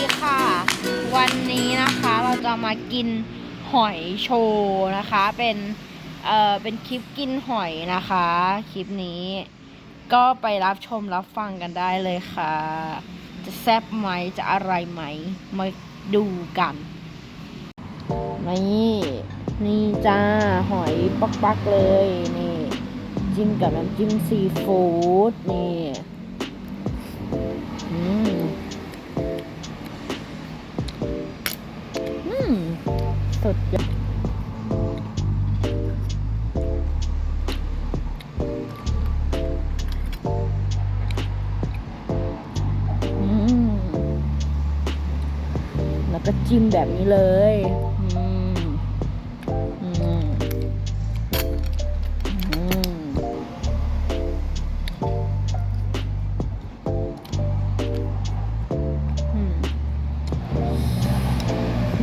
ดีค่ะ วันนี้นะคะเราจะมากินหอยโชว์นะคะ เป็น เอ่อ เป็นคลิปกินหอยนะคะ คลิปนี้ก็ไปรับชมรับฟังกันได้เลยค่ะ จะแซ่บไหมจะอะไรไหม มาดูกัน นี่นี่จ้า หอยปักๆเลย นี่ จิ้มกับน้ำจิ้มซีฟู้ดนี่ สุดยอดแล้วก็จิ้มแบบนี้เลย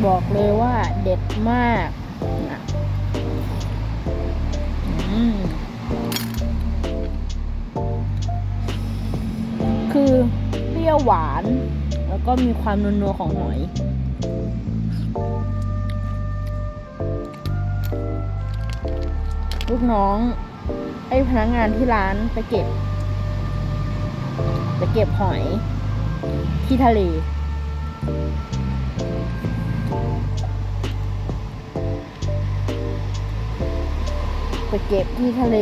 บอกเลยว่าเด็ดมากนะคือเปรี้ยวหวาน แล้วก็มีความนัวๆของหอยลูกน้อง ไอ้พนักงานที่ร้านไปเก็บ ไปเก็บหอยที่ทะเล เก็บที่ทะเล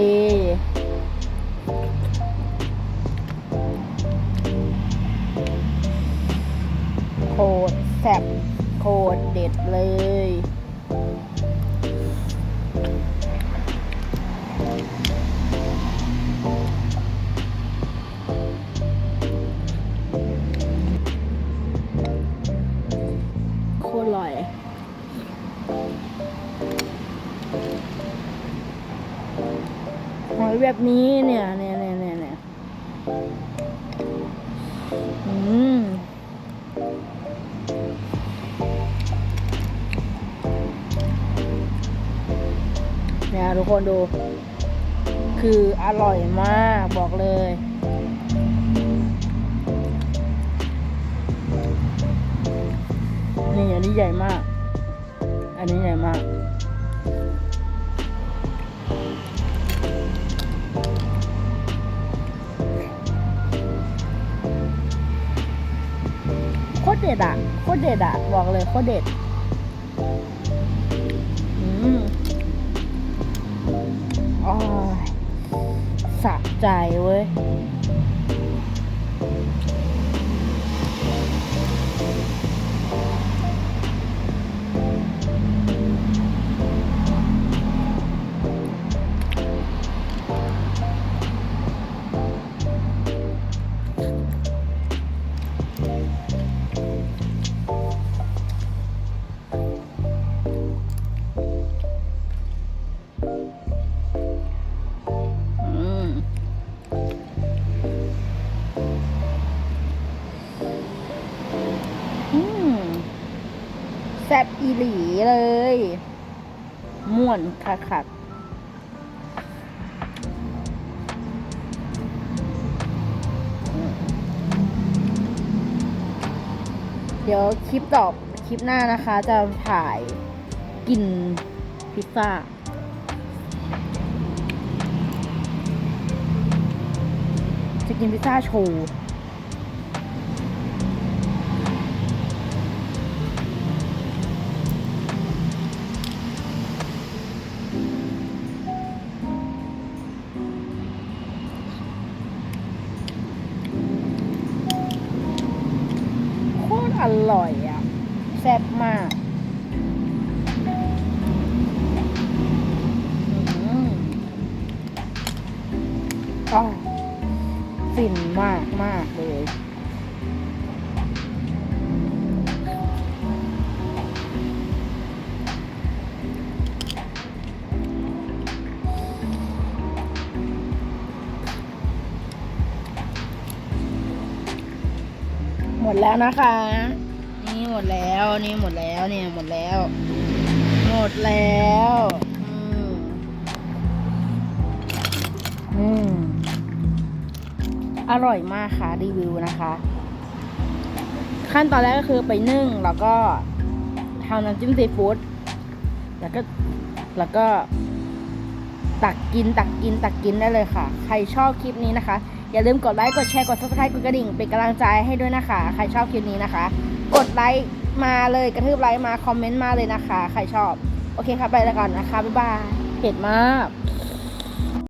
โคตรแซ่บโคตรเด็ดเลยโคตรอร่อย แบบนี้เนี่ยเนี่ยเนี่ยเนี่ยเนี่ยอืมเนี่ยทุกคนดู คืออร่อยมากบอกเลยนี่อันนี้ใหญ่มาก อันนี้ใหญ่มาก เด็ดอะโคตรเด็ดอะ บอกเลยโคตรเด็ดอืมอ๋อสะใจเว้ย แซ่บอีหลีเลย ม่วนคักคักอืมเดี๋ยวคลิปต่อคลิปหน้านะคะ จะถ่ายกินพิซซ่า จะกินพิซซ่าโชว์ อร่อยอะ แซ่บมากอ๋อฟินมากมากเลย หมดแล้วนะคะ นี่หมดแล้วนี่หมดแล้วเนี่ยหมดแล้ว หมดแล้วอืมอืมอร่อยมากค่ะรีวิวนะคะ ขั้นตอนแรกก็คือไปนึ่งแล้วก็ทำน้ำจิ้มซีฟู้ดแล้วก็แล้วก็ตักกินตักกินตักกินได้เลยค่ะ ใครชอบคลิปนี้นะคะ อย่าลืมกดไลค์ กดแชร์ กด subscribe กดกระดิ่ง เป็นกำลังใจให้ด้วยนะคะ ใครชอบคลิปนี้นะคะ กดไลค์มาเลยกระทืบไลค์มา คอมเมนต์มาเลยนะคะ ใครชอบ โอเคครับไปแล้วก่อนนะคะ บ๊ายบายเผ็ดมาก